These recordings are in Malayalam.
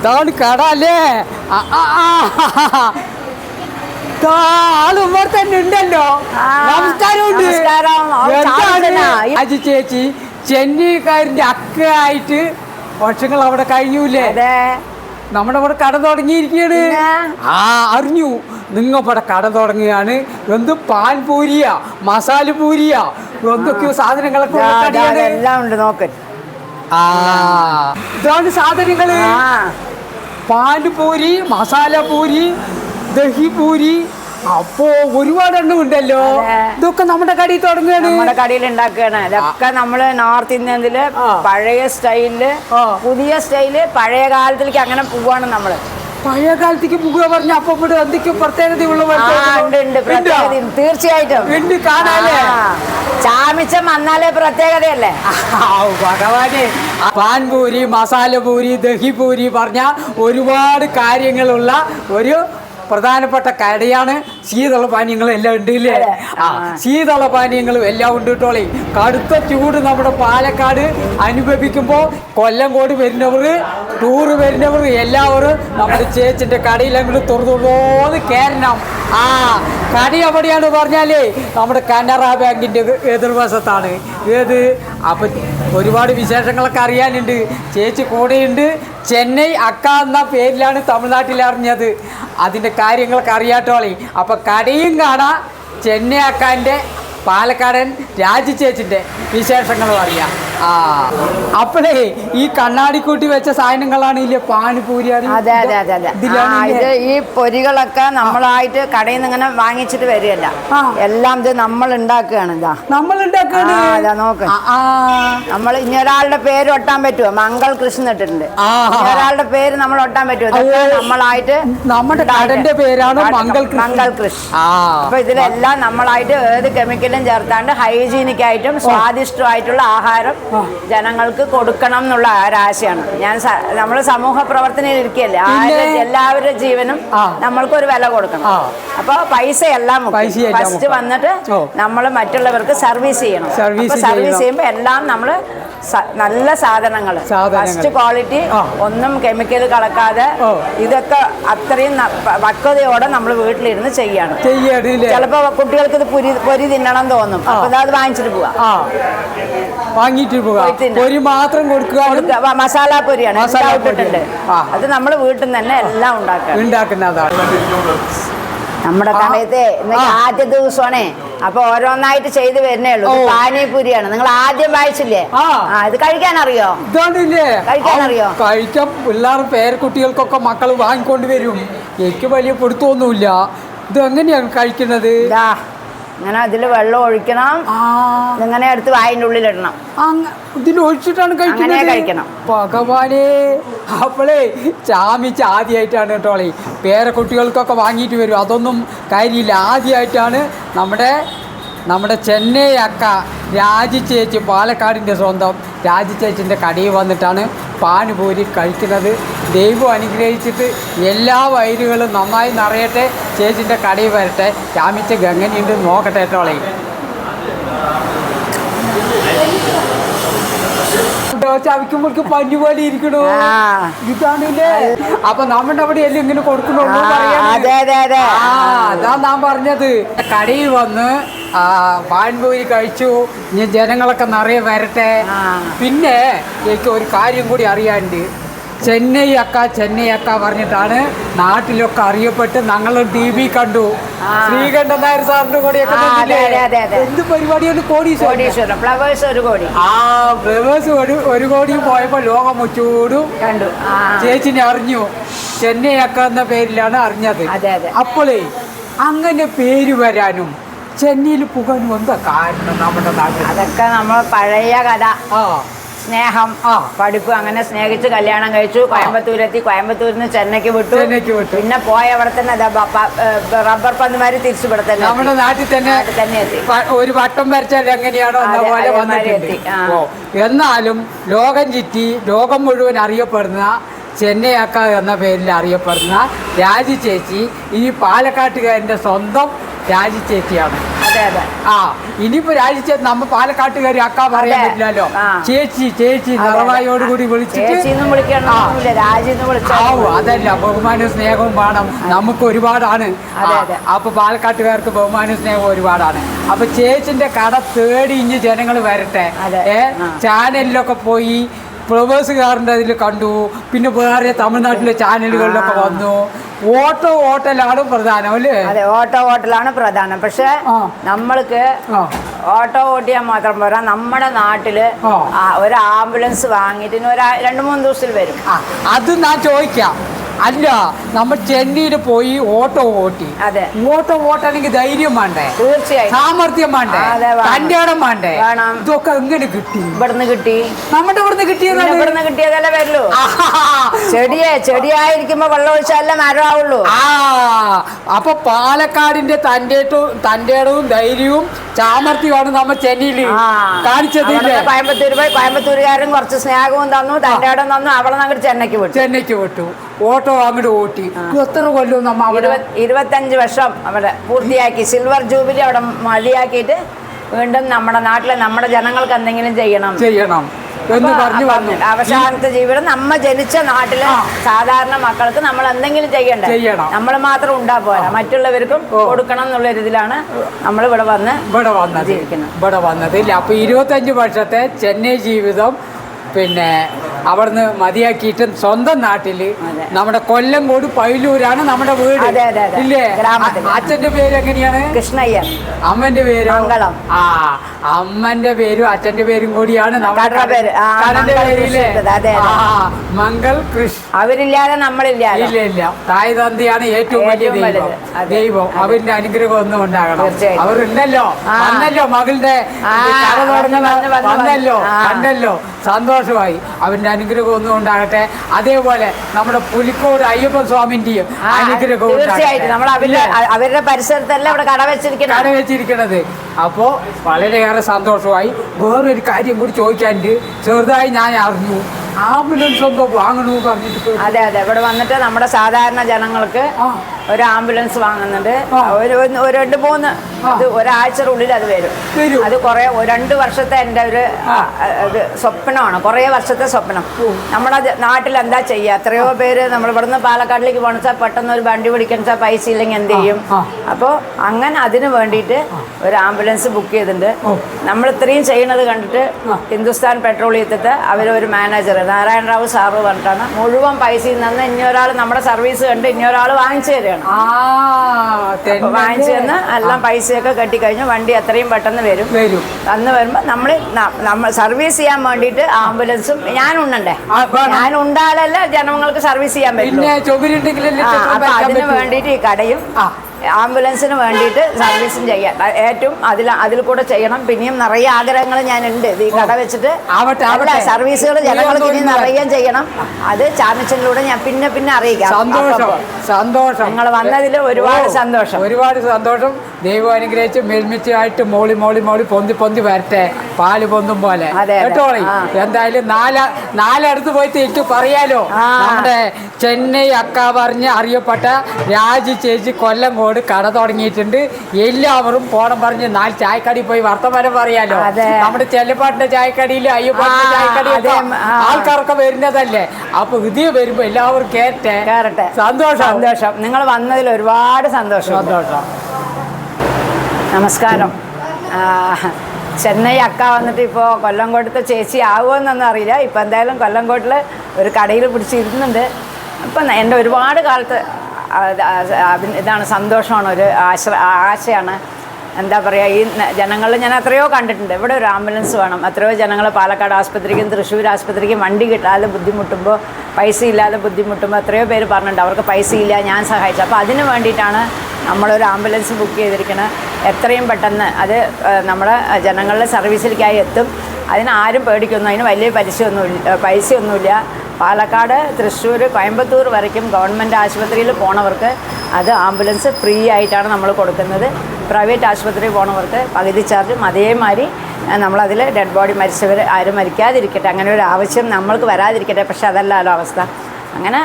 ഇതാണ് കട അല്ലേ ആൾ ഇവിടെ തന്നെ ഉണ്ടല്ലോ. നമസ്കാരം. അജി ചേച്ചി ചെന്നൈക്കാരന്റെ അക്കായിട്ട് വർഷങ്ങൾ അവിടെ കഴിഞ്ഞൂലേ നമ്മുടെ ഇവിടെ കട തുടങ്ങിയിരിക്കുകയാണ്. ആ അറിഞ്ഞു. നിങ്ങൾ ഇവിടെ കട തുടങ്ങുകയാണ്. എന്ത് പാൽ പൂരിയ മസാല പൂരിയ എന്തൊക്കെയോ സാധനങ്ങളൊക്കെ എല്ലാം ഉണ്ട് നോക്ക്. ആ ഇതാണ് സാധനങ്ങൾ. പാൽപൂരി മസാല പൂരി ദഹി പൂരി അപ്പോ ഒരുപാട് എണ്ണം ഉണ്ടല്ലോ. ഇതൊക്കെ നമ്മുടെ കടയിൽ തുടങ്ങുകയാണ്. നമ്മുടെ കടയിൽ ഉണ്ടാക്കുകയാണ്. ഇതൊക്കെ നമ്മൾ നോർത്ത് ഇന്ത്യയിൽ പഴയ സ്റ്റൈലിൽ പുതിയ സ്റ്റൈൽ പഴയ കാലത്തിലേക്ക് അങ്ങനെ പോവാണ് നമ്മൾ. പഴയ കാലത്തേക്ക് പോകുക പറഞ്ഞ അപ്പൊ ഇവിടെ എന്തൊക്കെയോ പ്രത്യേകതയുള്ള. തീർച്ചയായിട്ടും. കാണാല്ലേ? ചാമിച്ചം വന്നാലേ പ്രത്യേകതയല്ലേ? ഭഗവാനെ പാൻപൂരി മസാലപൂരി ദഹിപൂരി ദഹി പറഞ്ഞ ഒരുപാട് കാര്യങ്ങളുള്ള ഒരു പ്രധാനപ്പെട്ട കടയാണ് ശീതള പാനീയങ്ങളും എല്ലാം ഉണ്ട് ഇല്ലേ ആ ശീതള പാനീയങ്ങളും എല്ലാം ഉണ്ട് കേട്ടോളി കടുത്ത ചൂട് നമ്മുടെ പാലക്കാട് അനുഭവിക്കുമ്പോൾ കൊല്ലംകോട് വരുന്നവർ ടൂറ് വരുന്നവർ എല്ലാവരും നമ്മുടെ ചേച്ചിന്റെ കടയിലെങ്കിലും തുറന്നുള്ളത് കയറണം. ആ കടി എവിടെയാണ് പറഞ്ഞാലേ നമ്മുടെ കനറ ബാങ്കിന്റെ എതിർവശത്താണ്. ഏത്? അപ്പം ഒരുപാട് വിശേഷങ്ങളൊക്കെ അറിയാനുണ്ട്. ചേച്ചി കൂടെയുണ്ട്. ചെന്നൈ അക്ക എന്ന പേരിലാണ് തമിഴ്നാട്ടിൽ അറിഞ്ഞത്. അതിന്റെ കാര്യങ്ങളൊക്കെ അറിയാട്ടോളി അപ്പം കടയും കാണാം. ചെന്നൈ അക്കാന്റെ പാലക്കാടൻ രാജി ചേച്ചിന്റെ വിശേഷങ്ങളും അറിയാം. ആ. അപ്പോഴേ ഈ കണ്ണാടിക്കൂട്ടി വെച്ച സാധനങ്ങളാണ് ഇല്ല? പാനിപൂരി അതെ അതെ അതെ അതെ. ആ, ഇത് ഈ പൊരികളൊക്കെ നമ്മളായിട്ട് കടയിൽ നിന്ന് ഇങ്ങനെ വാങ്ങിച്ചിട്ട് വരികയല്ല. ആ. എല്ലാം ഇത് നമ്മൾ ഉണ്ടാക്കുകയാണ് ഇതാ. നമ്മൾ ആ, ഇതാ നോക്ക്. നമ്മൾ ഇനി ഒരാളുടെ പേര് ഒട്ടാൻ പറ്റുമോ? മംഗൾ കൃഷ്ണൻ ഇട്ടിട്ടുണ്ട്. ആ. ഇനി ഒരാളുടെ പേര് നമ്മൾ ഒട്ടാൻ പറ്റുമോ? ഇതൊക്കെ നമ്മളായിട്ട് നമ്മുടെ. കടന്റെ പേരാണ് കട- മംഗൾ കൃഷ്ണ. മംഗൾ കൃഷ്ണ ആ. അപ്പൊ ഇതിലെല്ലാം നമ്മളായിട്ട് ഏത് കെമിക്കലും ചേർത്താണ്ട് ഹൈജീനിക് ആയിട്ടും സ്വാദിഷ്ടമായിട്ടുള്ള ആഹാരം. ജനങ്ങൾക്ക് കൊടുക്കണം എന്നുള്ള ഒരാശയാണ് ഞാൻ നമ്മൾ സമൂഹ പ്രവർത്തനയിൽ ഇരിക്കുകയല്ലേ? ആരുടെ എല്ലാവരുടെ ജീവനും നമ്മൾക്ക് ഒരു വില കൊടുക്കണം. അപ്പോൾ അപ്പൊ പൈസ എല്ലാം ഫസ്റ്റ് വന്നിട്ട് നമ്മൾ മറ്റുള്ളവർക്ക് സർവീസ് ചെയ്യണം. സർവീസ് ചെയ്യുമ്പോൾ എല്ലാം നമ്മൾ നല്ല സാധനങ്ങൾ. ഫസ്റ്റ് ക്വാളിറ്റി ഒന്നും കെമിക്കൽ കലക്കാതെ ഇതൊക്കെ അത്രയും പക്വതയോടെ നമ്മൾ വീട്ടിലിരുന്ന് ചെയ്യാണ്. ചിലപ്പോ കുട്ടികൾക്ക് ഇത് പൊരി പൊരി തിന്നണം തോന്നും. അപ്പൊ അത് വാങ്ങിച്ചിട്ട് പോവാ. വാങ്ങിയിട്ട് പോയിട്ട് മാത്രം കൊടുക്കുക. മസാല പൊരിയാണ്. പൊരി. അത് നമ്മൾ വീട്ടിൽ നിന്ന് തന്നെ എല്ലാം ഉണ്ടാക്കണം. ഉണ്ടാക്കുന്നതാണ്. നമ്മുടെ സമയത്തെ ആദ്യ ദിവസമാണേ. അപ്പൊ ഓരോന്നായിട്ട് ചെയ്ത് വരുന്നേ ഉള്ളൂ. പാനിപൂരിയാണ്. നിങ്ങൾ ആദ്യം വായിച്ചില്ലേ? ആ. ഇത് കഴിക്കാൻ അറിയോ ഇതാണില്ലേ കഴിക്കാൻ അറിയോ? കഴിക്കാൻ പിള്ളേർ പേരക്കുട്ടികൾക്കൊക്കെ മക്കൾ വാങ്ങിക്കൊണ്ട് വരും. എനിക്ക് വലിയ പിടുത്തമൊന്നുമില്ല. ഇത് എങ്ങനെയാണ് കഴിക്കുന്നത് ഇതാ അതിൽ വെള്ളം ഒഴിക്കണം. ഇങ്ങനെ എടുത്ത് വായിന്റെ ഉള്ളിലിടണം. അങ്ങ- ഇതിൽ ഒഴിച്ചിട്ടാണ് കഴിക്കുന്നത്? അങ്ങനെ കഴിക്കണം. ഭഗവാനെ അപ്പോളേ ചാമിച്ച് ആദ്യമായിട്ടാണ് കേട്ടോളെ പേരക്കുട്ടികൾക്കൊക്കെ വാങ്ങിയിട്ട് വരും. അതൊന്നും കാര്യമില്ല. ആദ്യമായിട്ടാണ് നമ്മുടെ നമ്മുടെ ചെന്നൈ അക്ക രാജി ചേച്ചി പാലക്കാടിന്റെ സ്വന്തം. രാജി ചേച്ചിന്റെ കടയിൽ വന്നിട്ടാണ് പാനുപൂരി കഴിക്കുന്നത്. ദൈവം അനുഗ്രഹിച്ചിട്ട് എല്ലാ വയലുകളും നന്നായി നിറയട്ടെ. ചേച്ചിന്റെ കടയിൽ വരട്ടെ. രാമിച്ച ഗംഗനിയുണ്ട്. നോക്കട്ടെ ഏറ്റവും ചവിക്കുമ്പോൾക്ക് പഞ്ഞു പോലെ ഇരിക്കണു. ആ. ഇതാണില്ലേ അപ്പൊ നമ്മുടെ അവിടെ എല്ലാം ഇങ്ങനെ അതെ അതെ അതെ. ആ അതാ ഞാൻ പറഞ്ഞത്. കടയിൽ വന്ന് പാൻപൂരി കഴിച്ചു. ഇനി ജനങ്ങളൊക്കെ നിറയെ വരട്ടെ. പിന്നെ എനിക്ക് ഒരു കാര്യം കൂടി അറിയാണ്ട് ചെന്നൈ അക്ക ചെന്നൈ അക്ക പറഞ്ഞിട്ടാണ് നാട്ടിലൊക്കെ അറിയപ്പെട്ട് ഞങ്ങൾ ടി വി കണ്ടു. ശ്രീകണ്ഠൻ നായർ സാറിന്റെ കൂടെയൊക്കെ. എന്ത് പരിപാടിയാണ് കോടീശ്വരൻ? കോടീശ്വരം ഫ്ലവേഴ്സ് ഒരു കോടി. ആ ഫ്ലവേഴ്സ് ഒരു ഒരു കോടി പോയപ്പോ ലോകം മുച്ചൂടും കണ്ടു. ചേച്ചിനെ അറിഞ്ഞു. ചെന്നൈ അക്ക എന്ന പേരിലാണ് അറിഞ്ഞത്. അപ്പോളേ അങ്ങനെ പേര് വരാനും ചെന്നൈയിൽ പോകാനും എന്താ കാരണം നമ്മുടെ നാട്ടിൽ അതൊക്കെ നമ്മൾ പഴയ കഥ ആ സ്നേഹം ആ. പഠിപ്പ് അങ്ങനെ സ്നേഹിച്ച് കല്യാണം കഴിച്ചു കോയമ്പത്തൂരെത്തി കോയമ്പത്തൂരിൽ നിന്ന് ചെന്നൈക്ക് വിട്ടു ചെന്നൈക്ക് വിട്ടു. പിന്നെ പോയ അവിടെ തന്നെ റബ്ബർ പന്തുമാര് തിരിച്ചു ഇവിടെ തന്നെ നമ്മുടെ. നാട്ടിൽ തന്നെ എത്തി ഒരു വട്ടം വരച്ചാൽ എങ്ങനെയാണോ എന്ന അതെ, പോലെ അതേമാതിരി വന്നിട്ടുണ്ട് എത്തി. ആ. ഓ എന്നാലും ലോകം ചുറ്റി ലോകം മുഴുവൻ അറിയപ്പെടുന്ന ചെന്നൈ എന്ന പേരിൽ അറിയപ്പെടുന്ന രാജി ചേച്ചി ഈ പാലക്കാട്ടുകാരന്റെ സ്വന്തം രാജി ചേച്ചിയാണ് അതെ അതെ. ആ ഇനിയിപ്പോ രാജിച്ചേ നമ്മ പാലക്കാട്ടുകാരി അക്ക പറയാൻ. പറ്റില്ലല്ലോ. ചേച്ചി ചേച്ചി നിറവായോട് കൂടി വിളിച്ചു വിളിച്ചിട്ട് ആവു അതല്ല ബഹുമാനവും സ്നേഹവും വേണം. നമുക്ക് ഒരുപാടാണ്. ആ. അപ്പൊ പാലക്കാട്ടുകാർക്ക് ബഹുമാനവും സ്നേഹവും ഒരുപാടാണ്. അപ്പൊ ചേച്ചിന്റെ കട തേടി ഇഞ്ഞ് ജനങ്ങൾ വരട്ടെ. ഏ ചാനലിലൊക്കെ പോയി ഫ്ലവേഴ്സുകാരന്റെ അതിൽ കണ്ടു. പിന്നെ വേറെ തമിഴ്നാട്ടിലെ ചാനലുകളിലൊക്കെ വന്നു. ഓട്ടോ ഓട്ടലാണ് പ്രധാനം അല്ലേ? അതെ ഓട്ടോ ഓട്ടലാണ് പ്രധാനം. പക്ഷെ. നമ്മൾക്ക് ഓട്ടോ ഓട്ടിയാൽ മാത്രം പോരാ. നമ്മുടെ നാട്ടിൽ ഒരു ആംബുലൻസ് വാങ്ങിയിട്ട് ഒരു രണ്ട് മൂന്ന് ദിവസത്തിൽ വരും. അത് ഞാൻ ചോദിക്കാം. അല്ല നമ്മൾ ചെന്നൈയിൽ പോയി ഓട്ടോ ഓട്ടി. അതെ. ഓട്ടോ ഓട്ടണമെങ്കിൽ ധൈര്യം വേണ്ടേ? തീർച്ചയായും. സാമർത്ഥ്യം വേണ്ടേ. തന്റെ ഇടം വേണ്ടേ? ഇതൊക്കെ എങ്ങനെ കിട്ടി? ഇവിടുന്ന് കിട്ടി. നമ്മുടെ ഇവിടുന്ന് കിട്ടിയതാണ്. ഇവിടുന്ന് കിട്ടിയതല്ലേ വരുള്ളൂ. ചെടിയെ ചെടിയായിരിക്കുമ്പോ വെള്ളം ഒഴിച്ചാലേ മരമാവുള്ളൂ. ആ അപ്പൊ പാലക്കാടിന്റെ തന്റെ തന്റെ ഇടവും ധൈര്യവും സാമർത്ഥ്യമാണ് നമ്മൾ ചെന്നൈയിൽ കാണിച്ചത് കോയമ്പത്തൂർ പോയി. കോയമ്പത്തൂരുകാരൻ കുറച്ച് സ്നേഹവും തന്നു തന്റെ ഇടം തന്നു. അവളെ അങ്ങോട്ട് ചെന്നൈക്ക് വിട്ടു. ചെന്നൈക്ക് വിട്ടു. ഓട്ടോ അങ്ങോട്ട് ഓട്ടി. എത്ര കൊല്ലം നമ്മ അവിടെ ഇരുപത് ഇരുപത്തഞ്ച് വർഷം അവിടെ പൂർത്തിയാക്കി സിൽവർ ജൂബിലി അവിടെ മതിയാക്കിയിട്ട് വീണ്ടും നമ്മുടെ നാട്ടിലെ നമ്മുടെ ജനങ്ങൾക്ക് എന്തെങ്കിലും ചെയ്യണം. ചെയ്യണം എന്ന് പറഞ്ഞു വന്നു. അവസാനത്തെ ജീവിതം നമ്മ ജനിച്ച നാട്ടിലെ സാധാരണ മക്കൾക്ക് നമ്മൾ എന്തെങ്കിലും ചെയ്യണ്ടേ? ചെയ്യണം. നമ്മൾ മാത്രം ഉണ്ടാ പോരാ. മറ്റുള്ളവർക്കും കൊടുക്കണം എന്നുള്ള ഇതിലാണ് നമ്മൾ ഇവിടെ വന്ന് ഇവിടെ വന്നത്. ഇവിടെ വന്നത്. ഇല്ല അപ്പൊ ഇരുപത്തഞ്ച് വർഷത്തെ ചെന്നൈ ജീവിതം പിന്നെ അവിടുന്ന് മതിയാക്കിയിട്ട് സ്വന്തം നാട്ടിൽ നമ്മുടെ കൊല്ലംകോട് പൈലൂരാണ് നമ്മുടെ വീട്. ഇല്ലേ? അച്ഛന്റെ പേര് എങ്ങനെയാണ്? കൃഷ്ണയ്യ അമ്മന്റെ പേര്. ആ അമ്മന്റെ പേരും അച്ഛന്റെ പേരും കൂടിയാണ് നമ്മുടെ. മംഗൾ പേരില്ലേ കൃഷ്ണ. മംഗൾ അവരില്ലാതെ നമ്മളില്ല ഇല്ല ഇല്ല. തായ് തന്തിയാണ് ഏറ്റവും വലിയ ദൈവം. ദൈവം അവരിന്റെ അനുഗ്രഹം ഒന്നും ഉണ്ടാകണം. അവരുണ്ടല്ലോ. അന്നല്ലോ വന്നല്ലോ മകളുടെ അന്നല്ലോ വന്നല്ലോ കണ്ടല്ലോ. സന്തോഷമായി. അവന്റെ അനുഗ്രഹം ഒന്നും ഉണ്ടാകട്ടെ അതേപോലെ നമ്മുടെ പുലിക്കോട് അയ്യപ്പ സ്വാമിന്റെയും തീർച്ചയായിട്ടും. നമ്മൾ അവരുടെ പരിസരത്തെല്ലാം അവരുടെ പരിസരത്തല്ല ഇവിടെ കട വെച്ചിരിക്കണം കട വെച്ചിരിക്കണത് അപ്പോ വളരെയേറെ സന്തോഷമായി. വേറൊരു കാര്യം കൂടി ചോദിക്കാനുണ്ട്. ചെറുതായി ഞാൻ അറിഞ്ഞു. ആംബുലൻസ് എന്തോ വാങ്ങണു പറഞ്ഞിട്ട് അതെ അതെ. ഇവിടെ വന്നിട്ട് നമ്മുടെ സാധാരണ ജനങ്ങൾക്ക്. ഒരു ആംബുലൻസ് വാങ്ങുന്നുണ്ട്. ഒരു ഒരു രണ്ട് മൂന്ന്. ഇത് ഒരാഴ്ചയുടെ ഉള്ളിൽ അത് വരും. അത് കുറെ രണ്ട് വർഷത്തെ എന്റെ ഒരു ഇത് സ്വപ്നമാണ്. കുറേ വർഷത്തെ സ്വപ്നം. നമ്മുടെ ജ- നാട്ടിൽ എന്താ ചെയ്യുക എത്രയോ പേര് നമ്മൾ ഇവിടുന്ന് പാലക്കാട്ടിലേക്ക് പോകണമെച്ചാൽ പെട്ടെന്ന് ഒരു വണ്ടി പിടിക്കണം വെച്ചാൽ പൈസ ഇല്ലെങ്കിൽ എന്ത് ചെയ്യും. അപ്പോൾ അങ്ങനെ അതിന് വേണ്ടിയിട്ട് ഒരു ആംബുലൻസ് ബുക്ക് ചെയ്തിട്ടുണ്ട്. നമ്മൾ ഇത്രയും ചെയ്യണത് കണ്ടിട്ട് ഹിന്ദുസ്ഥാൻ പെട്രോളിയത്തിട്ട് അവരൊരു മാനേജർ നാരായണ റാവു സാറ് പറഞ്ഞിട്ടാണ് മുഴുവൻ പൈസയിൽ നിന്ന് ഒരാൾ നമ്മുടെ സർവീസ് കണ്ട് ഇനി ഒരാൾ വാങ്ങിച്ചു തരികയാണ് അപ്പൊ വാങ്ങിച്ചു തന്ന് എല്ലാം പൈസയൊക്കെ കെട്ടിക്കഴിഞ്ഞ് വണ്ടി എത്രയും പെട്ടെന്ന് വരും. വരും. അന്ന് വരുമ്പോൾ നമ്മൾ നമ്മൾ സർവീസ് ചെയ്യാൻ വേണ്ടിയിട്ട് ആംബുലൻസും ഞാൻ ഉണ്ടണ്ടേ ഞാൻ ഉണ്ടാലല്ല ജനങ്ങൾക്ക് സർവീസ് ചെയ്യാൻ പറ്റും. അതിന്. വേണ്ടിയിട്ട് ഈ കടയും ആ. ആംബുലൻസിന് വേണ്ടിയിട്ട് സർവീസും ചെയ്യാം. ഏറ്റവും അതിൽ അതിൽ കൂടെ ചെയ്യണം. പിന്നെയും നിറയെ ആഗ്രഹങ്ങൾ ഞാനുണ്ട്. ഈ കട വെച്ചിട്ട് ആവട്ടെ, അവിടെ. സർവീസുകൾ ജനങ്ങൾക്ക് ഇനി നിറയുകയും ചെയ്യണം. അത് ചാനച്ചനിലൂടെ ഞാൻ പിന്നെ പിന്നെ അറിയിക്കാം. സന്തോഷം. സന്തോഷം. നിങ്ങൾ വന്നതിൽ ഒരുപാട് സന്തോഷം. ഒരുപാട് സന്തോഷം. ദൈവം അനുഗ്രഹിച്ച് മെൽമിച്ചായിട്ട് മോളി മോളി മോളി പൊന്തി പൊന്തി വരട്ടെ. പാൽ പൊന്തും പോലെ. കേട്ടോളി എന്തായാലും നാല നാലടുത്ത് പോയി തിരിച്ചു പറയാലോ. നമ്മുടെ ചെന്നൈ അക്ക പറഞ്ഞ് അറിയപ്പെട്ട രാജി ചേച്ചി കൊല്ലം കോട് കട തുടങ്ങിയിട്ടുണ്ട്. എല്ലാവരും പോണം പറഞ്ഞ് നാല് ചായക്കടി പോയി വർത്തമാനം പറയാലോ. നമ്മുടെ ചെല്ലപ്പാട്ടിന്റെ ചായക്കടിയിൽ അയ്യപ്പാട്ടിന്റെ ആ, ചായക്കടിയൊക്കെ ആൾക്കാരൊക്കെ വരുന്നതല്ലേ? അപ്പൊ ഇത് വരുമ്പോ എല്ലാവരും കേട്ടെ സന്തോഷം. സന്തോഷം. നിങ്ങൾ വന്നതിൽ ഒരുപാട് സന്തോഷം. സന്തോഷം. നമസ്കാരം. ചെന്നൈ അക്ക വന്നിട്ട് ഇപ്പോൾ കൊല്ലംകോട്ടത്തെ ചേച്ചി ആവുമെന്നൊന്നും അറിയില്ല. ഇപ്പം എന്തായാലും കൊല്ലംകോട്ടിൽ ഒരു കടയിൽ പിടിച്ചിരുന്നുണ്ട്. അപ്പം എന്റെ ഒരുപാട് കാലത്ത് ഇതാണ് സന്തോഷമാണ് ഒരു ആശ ആശയാണ്. എന്താ പറയുക ഈ ജനങ്ങളിൽ ഞാൻ എത്രയോ കണ്ടിട്ടുണ്ട്. ഇവിടെ ഒരു ആംബുലൻസ് വേണം. എത്രയോ ജനങ്ങൾ പാലക്കാട് ആസ്പത്രിക്കും തൃശ്ശൂർ ആസ്പത്രിക്കും വണ്ടി കിട്ടാതെ ബുദ്ധിമുട്ടുമ്പോൾ പൈസ ഇല്ലാതെ ബുദ്ധിമുട്ടുമ്പോൾ എത്രയോ പേര് പറഞ്ഞിട്ടുണ്ട് അവർക്ക് പൈസ ഇല്ല ഞാൻ സഹായിച്ചു. അപ്പോൾ അതിന് വേണ്ടിയിട്ടാണ് നമ്മളൊരു ആംബുലൻസ് ബുക്ക് ചെയ്തിരിക്കണം എത്രയും പെട്ടെന്ന് അത് നമ്മുടെ ജനങ്ങളുടെ സർവീസിലേക്കായി എത്തും. അതിന് ആരും പേടിക്കുന്നു അതിന് വലിയ പലിശയൊന്നുമില്ല പൈസയൊന്നുമില്ല. പാലക്കാട് തൃശ്ശൂർ കോയമ്പത്തൂർ വരയ്ക്കും ഗവൺമെന്റ് ആശുപത്രിയിൽ പോണവർക്ക് അത് ആംബുലൻസ് ഫ്രീ ആയിട്ടാണ് നമ്മൾ കൊടുക്കുന്നത്. പ്രൈവറ്റ് ആശുപത്രിയിൽ പോണവർക്ക് പകുതി ചാർജും അതേമാതിരി നമ്മളതിൽ ഡെഡ് ബോഡി മരിച്ചവർ ആരും മരിക്കാതിരിക്കട്ടെ. അങ്ങനെ ഒരു ആവശ്യം നമ്മൾക്ക് വരാതിരിക്കട്ടെ. പക്ഷേ അതല്ലല്ലോ അവസ്ഥ. അങ്ങനെ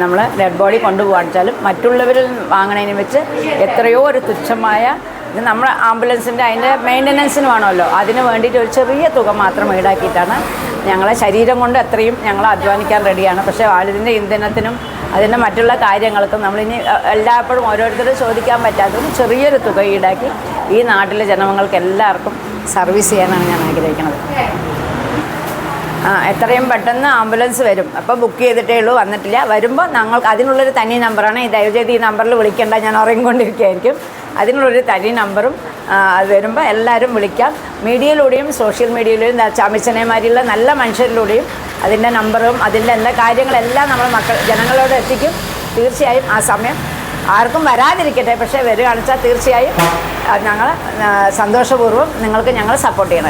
നമ്മൾ ഡെഡ് ബോഡി കൊണ്ടുപോകാൻ വെച്ചാലും മറ്റുള്ളവരിൽ വാങ്ങണതിന് വെച്ച് എത്രയോ ഒരു തുച്ഛമായ ഇത് നമ്മൾ ആംബുലൻസിന്റെ അതിന്റെ മെയിന്റനൻസിന് വേണമല്ലോ. അതിന് വേണ്ടിയിട്ട് ഒരു ചെറിയ തുക മാത്രം ഈടാക്കിയിട്ടാണ് ഞങ്ങളെ ശരീരം കൊണ്ട് എത്രയും ഞങ്ങൾ അധ്വാനിക്കാൻ റെഡിയാണ്. പക്ഷേ വാലിദിന്റെ ഇന്ധനത്തിനും അതിന്റെ മറ്റുള്ള കാര്യങ്ങൾക്കും നമ്മളിനി എല്ലായ്പ്പോഴും ഓരോരുത്തരും ചോദിക്കാൻ പറ്റാത്തതും ചെറിയൊരു തുക ഈടാക്കി ഈ നാട്ടിലെ ജനങ്ങൾക്ക് എല്ലാവർക്കും സർവീസ് ചെയ്യാനാണ് ഞാൻ ആഗ്രഹിക്കുന്നത്. എത്രയും പെട്ടെന്ന് ആംബുലൻസ് വരും. അപ്പോൾ ബുക്ക് ചെയ്തിട്ടേ ഉള്ളൂ വന്നിട്ടില്ല. വരുമ്പോൾ ഞങ്ങൾക്ക് അതിനുള്ളൊരു തനി നമ്പറാണ്. ഈ ദയവ് ചെയ്ത് ഈ നമ്പറിൽ വിളിക്കേണ്ട ഞാൻ ഉറങ്ങിക്കൊണ്ടിരിക്കുകയായിരിക്കും. അതിനുള്ളൊരു തനി നമ്പറും അത് വരുമ്പോൾ എല്ലാവരും വിളിക്കാം. മീഡിയയിലൂടെയും സോഷ്യൽ മീഡിയയിലൂടെയും ചാമിച്ചനെമാരിയുള്ള നല്ല മനുഷ്യരിലൂടെയും അതിന്റെ നമ്പറും അതിന്റെ എല്ലാ കാര്യങ്ങളെല്ലാം നമ്മൾ മക്കൾ ജനങ്ങളോട് എത്തിക്കും. തീർച്ചയായും ആ സമയം ആർക്കും വരാതിരിക്കട്ടെ. പക്ഷേ വരികയാണെന്ന് വെച്ചാൽ തീർച്ചയായും ഞങ്ങൾ സന്തോഷപൂർവം നിങ്ങൾക്ക് ഞങ്ങൾ സപ്പോർട്ട് ചെയ്യണ